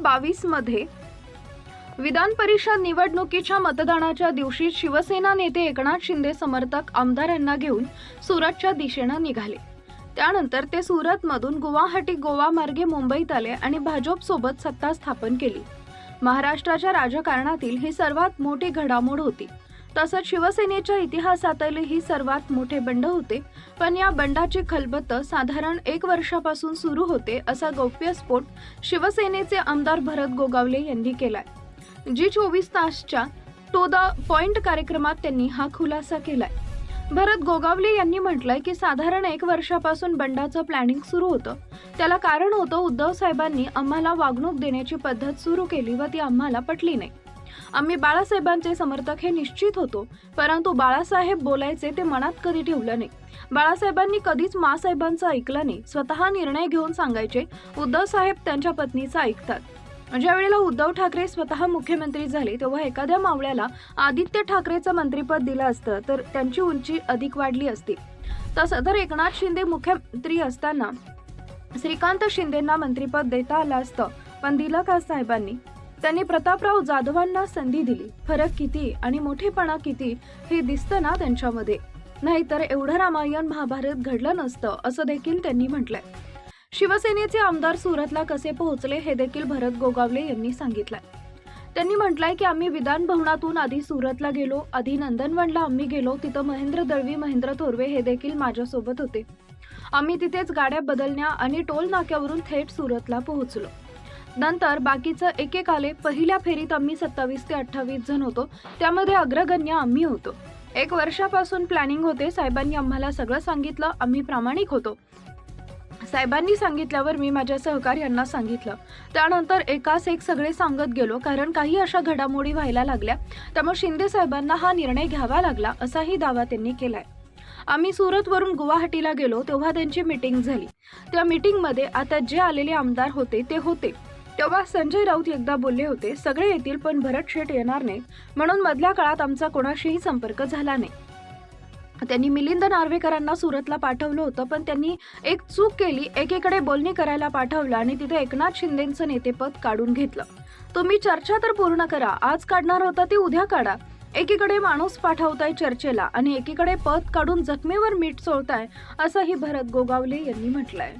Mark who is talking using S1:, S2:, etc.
S1: बावीसमध्ये विधान परिषद निवडणुकीच्या मतदानाच्या दिवशी शिवसेना नेते एकनाथ शिंदे समर्थक आमदारांना घेऊन सुरतच्या दिशेनं निघाले. त्यानंतर ते सुरतमधून गुवाहाटी गोवा मार्गे मुंबईत आले आणि भाजपसोबत सत्ता स्थापन केली. महाराष्ट्राच्या राजकारणातील ही सर्वात मोठी घडामोड होती. तसंच शिवसेनेच्या इतिहासातले ही सर्वात मोठे बंड होते. पण या बंडाची खलबत साधारण एक वर्षापासून सुरू होते असा गौप्यस्फोट शिवसेनेचे आमदार भरत गोगावले यांनी केलाय. जी चोवीस तासच्या टू द पॉइंट कार्यक्रमात त्यांनी हा खुलासा केलाय. भरत गोगावले यांनी म्हटलंय की साधारण एक वर्षापासून बंडाचं प्लॅनिंग सुरू होतं. त्याला कारण होतं उद्धव साहेबांनी आम्हाला वागणूक देण्याची पद्धत सुरू केली व ती आम्हाला पटली नाही. आम्ही बाळासाहेबांचे समर्थक हे निश्चित होतो परंतु बाळासाहेब बोलायचे ते मनात कधी ठेवलं नाही. बाळासाहेबांनी कधीच मासाहेबांचं ऐकलं नाही. स्वतः निर्णय घेऊन सांगायचे उद्धव साहेब त्यांच्या पत्नीचा ऐकतात. ज्या वेळेला उद्धव ठाकरे स्वतः मुख्यमंत्री झाले तेव्हा एखाद्या मावळ्याला आदित्य ठाकरेचं मंत्रीपद दिलं असतं तर त्यांची उंची अधिक वाढली असती. तसं तर एकनाथ शिंदे मुख्यमंत्री असताना श्रीकांत शिंदेंना मंत्रीपद देता आलं असतं पण दिलं का साहेबांनी? त्यांनी प्रतापराव जाधवांना संधी दिली. फरक किती आणि मोठेपणा किती हे दिसतं ना त्यांच्यामध्ये. नाहीतर एवढं रामायण महाभारत घडलं नसतं असं देखील त्यांनी म्हटलंय. शिवसेनेचे आमदार सुरतला कसे पोहोचले हे देखील भरत गोगावले यांनी सांगितलंय. त्यांनी म्हटलंय की आम्ही विधान भवनातून आधी सुरतला गेलो आधी नंदनवनला आम्ही गेलो तिथं महेंद्र दळवी महेंद्र थोरवे हे देखील माझ्यासोबत होते. आम्ही तिथेच गाड्या बदलण्या आणि टोल नाक्यावरून थेट सुरतला पोहोचलो. नंतर बाकीचं एकेकाले पहिल्या फेरीत आम्ही सत्तावीस ते अठ्ठावीस जण होतो. त्यामध्ये अग्रगण्य आम्ही होतो. एक वर्षापासून प्लॅनिंग होते. साहेबांनी आम्हाला सगळं सांगितलं. आम्ही प्रामाणिक होतो. साहेबांनी सांगितल्यावर मी माझ्या सहकार्यांना सांगितलं. त्यानंतर एकास एक सगळे सांगत गेलो. कारण काही अशा घडामोडी व्हायला लागल्या. त्यामुळे शिंदे साहेबांना हा निर्णय घ्यावा लागला असाही दावा त्यांनी केलाय. आम्ही सुरतवरून गुवाहाटीला गेलो तेव्हा त्यांची मीटिंग झाली. त्या मीटिंगमध्ये आता जे आलेले आमदार होते ते होते. तेव्हा संजय राऊत एकदा बोलले होते सगळे येतील पण भरत शेठ येणार नाही म्हणून मधल्या काळात आमचा कोणाशीही संपर्क झाला नाही. त्यांनी मिलिंद नार्वेकरांना सुरतला पाठवलं होतं पण त्यांनी एक चूक केली. एकीकडे बोलणी करायला पाठवलं आणि तिथे एकनाथ शिंदेचं नेतेपद काढून घेतलं. तुम्ही चर्चा तर पूर्ण करा. आज काढणार होता ती उद्या काढा. एकीकडे माणूस पाठवताय चर्चेला आणि एकीकडे पद काढून जखमेवर मीठ सोडताय असंही भरत गोगावले यांनी म्हटलंय.